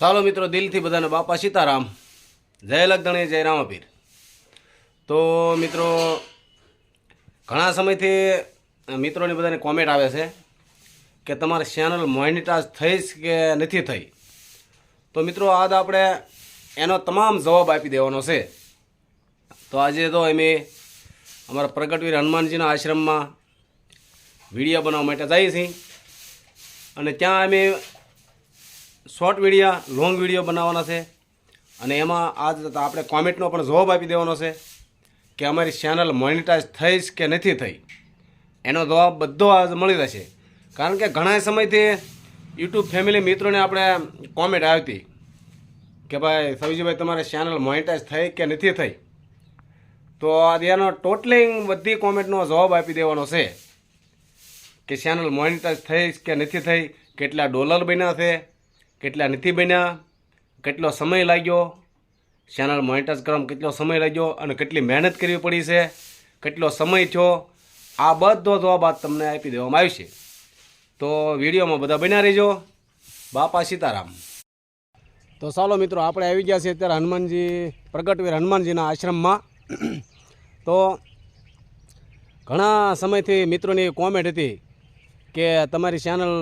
ચાલો મિત્રો, દિલથી બધાને બાપા સીતારામ. જય લગધણી જય રામાપીર. તો મિત્રો, ઘણા સમયથી મિત્રોની બધાને કોમેન્ટ આવે છે કે તમારી ચેનલ મોનિટાઇઝ થઈ કે નથી થઈ? તો મિત્રો, આજ આપણે એનો તમામ જવાબ આપી દેવાનો છે. તો આજે તો અમે અમારા પ્રગટવીર હનુમાનજીના આશ્રમમાં વીડિયો બનાવવા માટે જઈએ છીએ. અને ત્યાં અમે શોર્ટ વિડીયા લોંગ વીડિયો બનાવવાના છે. અને એમાં આજ આપણે કોમેન્ટનો પણ જવાબ આપી દેવાનો છે કે અમારી ચેનલ મોનિટાઇઝ થઈ કે નથી થઈ. એનો જવાબ બધો આજ મળી રહેશે. કારણ કે ઘણા સમયથી યુટ્યુબ ફેમિલી મિત્રોને આપણે કોમેન્ટ આવતી કે ભાઈ સવિજીભાઈ, તમારે ચેનલ મોનિટાઇઝ થઈ કે નથી થઈ? તો એનો ટોટલિંગ બધી કોમેન્ટનો જવાબ આપી દેવાનો છે કે ચેનલ મોનિટાઇઝ થઈ કે નથી થઈ? કેટલા ડોલર બન્યા છે? કેટલા નથી બન્યા, કેટલો સમય લાગ્યો, ચેનલ મોનિટાઇઝ કરવામાં કેટલો સમય લાગ્યો અને કેટલી મહેનત કરવી પડી છે, કેટલો સમય થયો, આ બધો જવાબ આજ તમને આપી દેવામાં આવશે તો વિડીયોમાં બધા બન્યા રહેજો. બાપા સીતારામ. તો ચાલો મિત્રો, આપણે આવી ગયા છીએ અત્યારે હનુમાનજી, પ્રગટવીર હનુમાનજીના આશ્રમમાં. તો ઘણા સમયથી મિત્રોની કોમેન્ટ હતી કે તમારી ચેનલ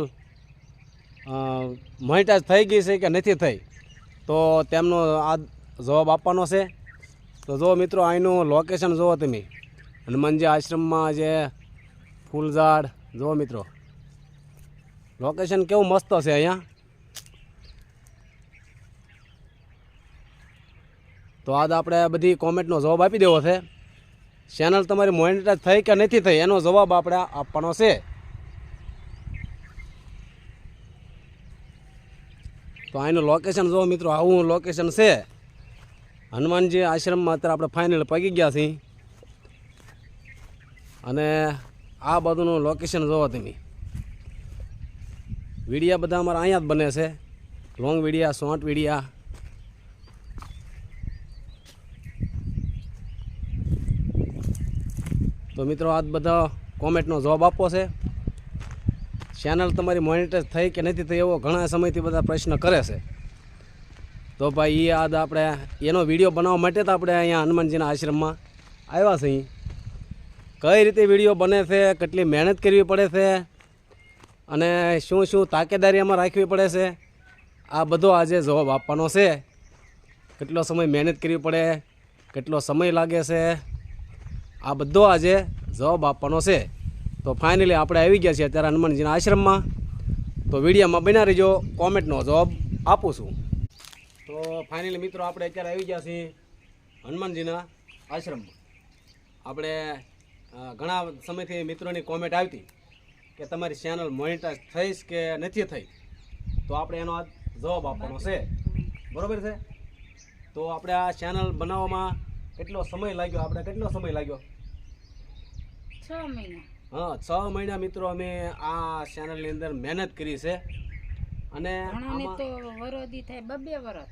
મોનિટાઇઝ થઈ ગઈ છે કે નથી થઈ? તો તેમનો આ જવાબ આપવાનો છે. તો જો મિત્રો, અહીંનું લોકેશન જુઓ તમે. હનુમાનજી આશ્રમમાં જે ફૂલઝાડ, જુઓ મિત્રો. લોકેશન કેવું મસ્ત છે અહીંયા. તો આજ આપણે બધી કોમેન્ટનો જવાબ આપી દેવો છે. ચેનલ તમારી મોનિટાઇઝ થઈ કે નથી થઈ, એનો જવાબ આપણે આપવાનો છે. તો અહીંનું લોકેશન જુઓ મિત્રો, આવું લોકેશન છે. હનુમાનજી આશ્રમમાં અત્યારે આપણે ફાઇનલ પગી ગયા છીએ. અને આ બધુંનું લોકેશન જુઓ તમે. વિડીયા બધા અમારા અહીંયા જ બને છે. Long video short video. તો મિત્રો આ બધા કોમેન્ટનો જવાબ આપવો છે. ચેનલ તમારી મોનિટર થઈ કે નથી થઈ એવો ઘણા સમયથી બધા પ્રશ્ન કરે છે. તો ભાઈ એ યાદ આપણે એનો વીડિયો બનાવવા માટે તો આપણે અહીંયા હનુમાનજીના આશ્રમમાં આવ્યા છે કઈ રીતે વીડિયો બને છે, કેટલી મહેનત કરવી પડે છે, અને શું શું તાકેદારી એમાં રાખવી પડે છે, આ બધો આજે જવાબ આપવાનો છે. કેટલો સમય મહેનત કરવી પડે, કેટલો સમય લાગે છે, આ બધો આજે જવાબ આપવાનો છે. તો ફાઇનલી આપણે આવી ગયા છીએ અત્યારે હનુમાનજીના આશ્રમમાં. તો વિડીયોમાં બના રહેજો કોમેન્ટનો જવાબ આપું છું. તો ફાઇનલી મિત્રો આપણે અત્યારે આવી ગયા છીએ હનુમાનજીના આશ્રમમાં. આપણે ઘણા સમયથી મિત્રોની કોમેન્ટ આવતી કે તમારી ચેનલ મોનિટાઈઝ થઈશ કે નથી થઈ? તો આપણે એનો આજ જવાબ આપવાનો છે. બરોબર છે? તો આપણે આ ચેનલ બનાવવામાં કેટલો સમય લાગ્યો? આપણે કેટલો સમય લાગ્યો? છ મહિના. હા છ મહિના મિત્રો અમે આ ચેનલની અંદર મહેનત કરી છે. અને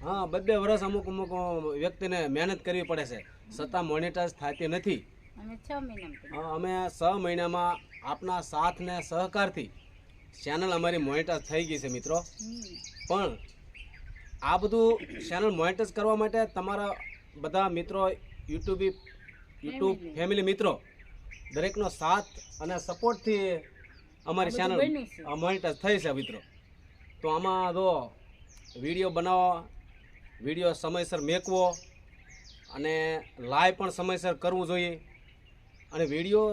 હા બબ્બે વર્ષ અમુક અમુક વ્યક્તિને મહેનત કરવી પડે છે. છતાં મોનિટાઇઝ થતી નથી. અમે છ અમે છ મહિનામાં આપના સાથ ને સહકારથી ચેનલ અમારી મોનિટાઇઝ થઈ ગઈ છે મિત્રો. પણ આ બધું ચેનલ મોનિટાઇઝ કરવા માટે તમારા બધા મિત્રો યુટ્યુબ યુટ્યુબ ફેમિલી મિત્રો દરેકનો સાથ અને સપોર્ટથી અમારી ચેનલ મોનિટર થઈ છે મિત્રો. તો આમાં જો વીડિયો બનાવવા વીડિયો સમયસર મેકવો અને લાઈવ પણ સમયસર કરવું જોઈએ. અને વીડિયો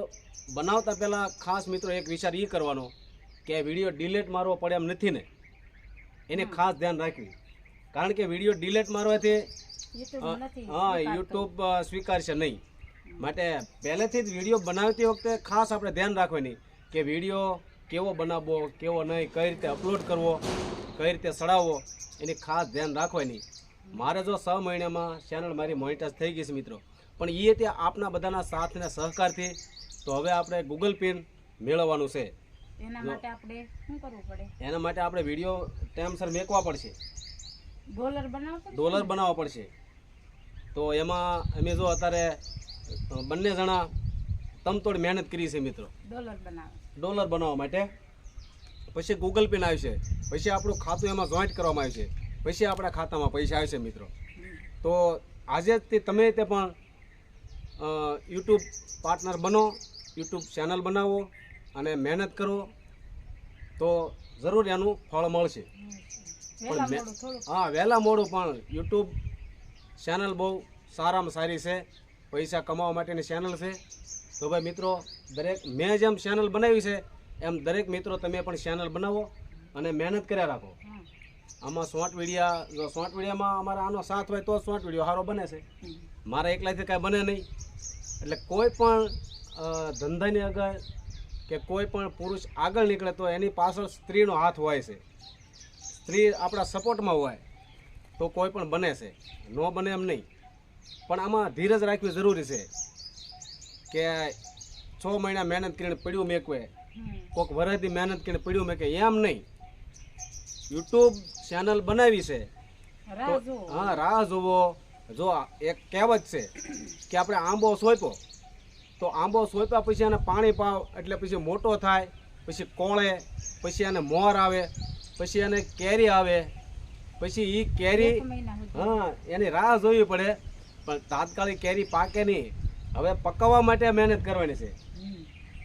બનાવતા પહેલાં ખાસ મિત્રો એક વિચાર એ કરવાનો કે વીડિયો ડિલેટ મારવો પડે એમ નથી ને. એને ખાસ ધ્યાન રાખવી. કારણ કે વીડિયો ડિલેટ મારવાથી હા યુટ્યુબ સ્વીકારશે નહીં. માટે પહેલેથી જ વીડિયો બનાવતી વખતે ખાસ આપણે ધ્યાન રાખવાની કે વીડિયો કેવો બનાવવો કેવો નહીં કઈ રીતે અપલોડ કરવો કઈ રીતે ચડાવવો એની ખાસ ધ્યાન રાખવાની. મારે જો છ મહિનામાં ચેનલ મારી મોનિટાઇઝ થઈ ગઈ છે મિત્રો. પણ એ તે આપના બધાના સાથ અને સહકારથી તો હવે આપણે ગૂગલ પિન મેળવવાનું છે. એના માટે આપણે શું કરવું પડે? એના માટે આપણે વીડિયો ટાઈમસર મેકવા પડશે. ડોલર બનાવતો ડોલર બનાવવા પડશે. તો એમાં અમે જો અત્યારે બંને જણા તમતોડ મહેનત કરી છે મિત્રો. ડોલર બનાવે. ડોલર બનાવવા માટે. પછી ગૂગલ પે આવશે. પછી આપણું ખાતું એમાં જોઈન્ટ કરવામાં આવશે. પછી આપણા ખાતામાં પૈસા આવશે મિત્રો. તો આજે તે તમે તે પણ યુટ્યુબ પાર્ટનર બનો યુટ્યુબ ચેનલ બનાવો અને મહેનત કરો. તો જરૂર એનું ફળ મળશે. થોડું. હા વહેલા મોડું પણ યુટ્યુબ ચેનલ બહુ સારામાં સારી છે. પૈસા કમાવા માટેની ચેનલ છે. તો ભાઈ મિત્રો, દરેક, મેં જેમ ચેનલ બનાવી છે, એમ દરેક મિત્રો તમે પણ ચેનલ બનાવો અને મહેનત કર્યા રાખો. આમાં શોર્ટ વિડીયા જો શોર્ટ વિડીયામાં અમારે આનો સાથ હોય તો શોર્ટ વીડિયો સારો બને છે. મારા એકલાથી કાંઈ બને નહીં. એટલે કોઈ પણ ધંધાની આગળ કે કોઈ પણ પુરુષ આગળ નીકળે તો એની પાછળ સ્ત્રીનો હાથ હોય છે. સ્ત્રી આપણા સપોર્ટમાં હોય તો કોઈ પણ બને છે. ન બને એમ નહીં. પણ આમાં ધીરજ રાખવી જરૂરી છે કે છ મહિના મહેનત કરીને પડ્યું મેકવે કોઈક વરસથી મહેનત કરીને પડ્યું મેકે એમ નહીં. યુટ્યુબ ચેનલ બનાવી છે. હા રાહ જોવો જો એક કહેવત છે કે આપણે આંબો સોંપ્યો તો આંબો સોંપ્યા પછી એને પાણી પાવ એટલે પછી મોટો થાય પછી કોળે પછી એને મોર આવે પછી એને કેરી આવે પછી એ કેરી હા એની રાહ જોવી પડે. પણ તાત્કાલિક કેરી પાકે નહીં. હવે પકવવા માટે મહેનત કરવાની છે.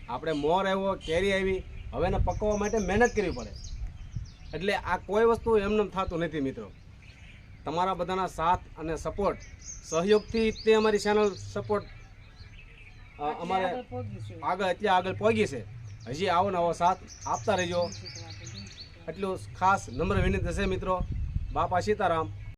આપણે મોર આવ્યો કેરી આવી હવે એને પકવવા માટે મહેનત કરવી પડે. એટલે આ કોઈ વસ્તુ એમને થતું નથી મિત્રો. તમારા બધાના સાથ અને સપોર્ટ સહયોગથી તે અમારી ચેનલ સપોર્ટ અમારે આગળ એટલે આગળ પહોંચી છે. હજી આવો નવો સાથ આપતા રહેજો. એટલું ખાસ નમ્ર વિનંતી છે મિત્રો. બાપા સીતારામ.